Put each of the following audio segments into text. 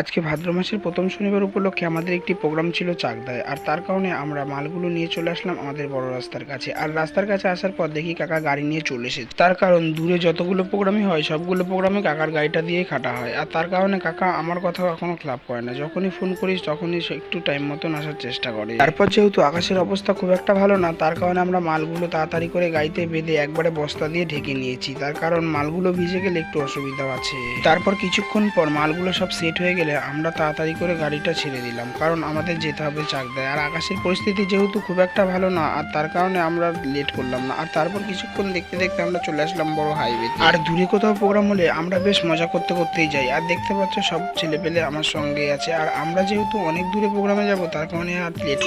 আজকে ভাদ্র মাসের প্রথম শনিবার উপলক্ষে আমাদের একটি প্রোগ্রাম ছিল চাকদায়, আর তার কারণে আমরা মালগুলো নিয়ে চলে আসলাম আমাদের বড় রাস্তার কাছে। আর রাস্তার কাছে আসার পর দেখি কাকা গাড়ি নিয়ে চলে এসেছে। তার কারণ দূরে যতগুলো প্রোগ্রামই হয়, সবগুলো প্রোগ্রামে কাকার গাড়িটা দিয়েই খাটা হয়। আর তার কারণে কাকা আমার কথা কখনো ক্লাব করে না। যখনই ফোন করিস তখনই একটু টাইম মতন আসার চেষ্টা করে। তারপর যেহেতু আকাশের অবস্থা খুব একটা ভালো না, তার কারণে আমরা মালগুলো তাড়াতাড়ি করে গাড়িতে বেঁধে একবারে বস্তা দিয়ে ঢেকে নিয়েছি। তার কারণ মালগুলো ভিজে গেলে একটু অসুবিধা আছে। তারপর কিছুক্ষণ পর মালগুলো সব সেট হয়ে গেলে আমরা তাড়াতাড়ি করে গাড়িটা ছেড়ে দিলাম, কারণ আমাদের যেতে হবে চাকদায়। আর আকাশের পরিস্থিতি যেহেতু খুব একটা ভালো না, আর তার কারণে আমরা লেট করলাম না। আর তারপর কিছুক্ষণ দেখতে দেখতে আমরা চলে আসলাম বড় হাইওয়ে আর দূরে কোথাও প্রোগ্রাম হলে আমরা বেশ মজা করতে করতেই যাই। আর দেখতে পাচ্ছ সব ছেলেপেলে আমার সঙ্গে আছে। আর আমরা যেহেতু অনেক দূরে প্রোগ্রামে যাব, তার কারণে আর লেট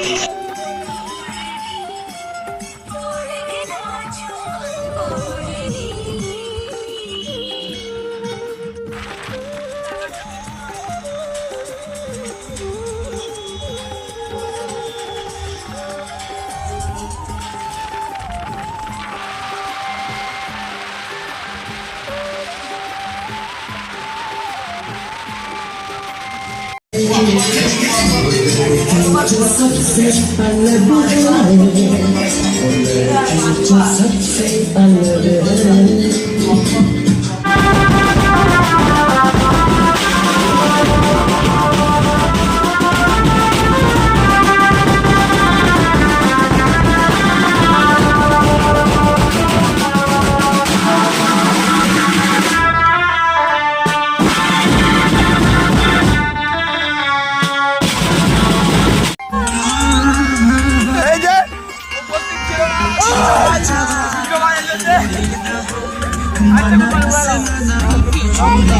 सबसे पल बुलाए सबसे पल बुलाए করি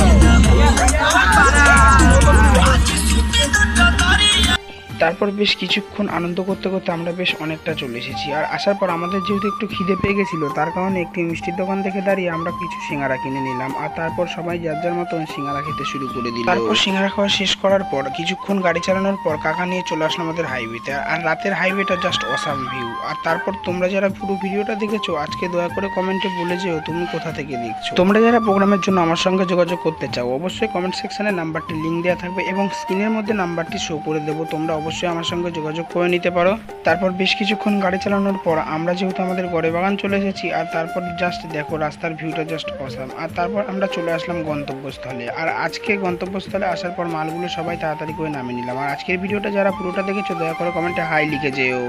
তারপর বেশ কিছুক্ষণ আনন্দ করতে করতে আমরা বেশ অনেকটা চলে এসেছি। আর আসার পর আমাদের যেহেতু একটু খিদে পেয়ে গেছিল তার কারণে একটি মিষ্টির দোকান থেকে দাঁড়িয়ে আমরা কিছু সিঙ্গারা কিনে নিলাম। আর তারপর সবাই যার যার মতন সিঙ্গারা খেতে শুরু করে দিল। তারপর সিঙ্গারা খাওয়া শেষ করার পর কিছুক্ষণ গাড়ি চালানোর পর কাকা নিয়ে চলে আসলো আমাদের হাইওয়েতে আর রাতের হাইওয়েটা জাস্ট অসাম ভিউ আর তারপর তোমরা যারা পুরো ভিডিওটা দেখেছ আজকে দয়া করে কমেন্টে বলে যেও তুমি কোথা থেকে দেখছ। তোমরা যারা প্রোগ্রামের জন্য আমার সঙ্গে যোগাযোগ করতে চাও অবশ্যই কমেন্ট সেকশনে নাম্বারটি লিঙ্ক দেওয়া থাকবে এবং স্ক্রিনের মধ্যে নাম্বারটি শো করে দেবো। তোমরা অবশ্যই আমার সঙ্গে যোগাযোগ করে নিতে পারো। তারপর বেশ কিছুক্ষণ গাড়ি চালানোর পর আমরা যেহেতু আমাদের গড়ে বাগান চলে এসেছি, আর তারপর জাস্ট দেখো রাস্তার ভিউটা জাস্ট অসাম আর তারপর আমরা চলে আসলাম গন্তব্যস্থলে। আর আজকে গন্তব্যস্থলে আসার পর মালগুলো সবাই তাড়াতাড়ি করে নামিয়ে নিলাম। আর আজকের ভিডিওটা যারা পুরোটা দেখেছ, দয়া করে কমেন্টে হাই লিখে যেও।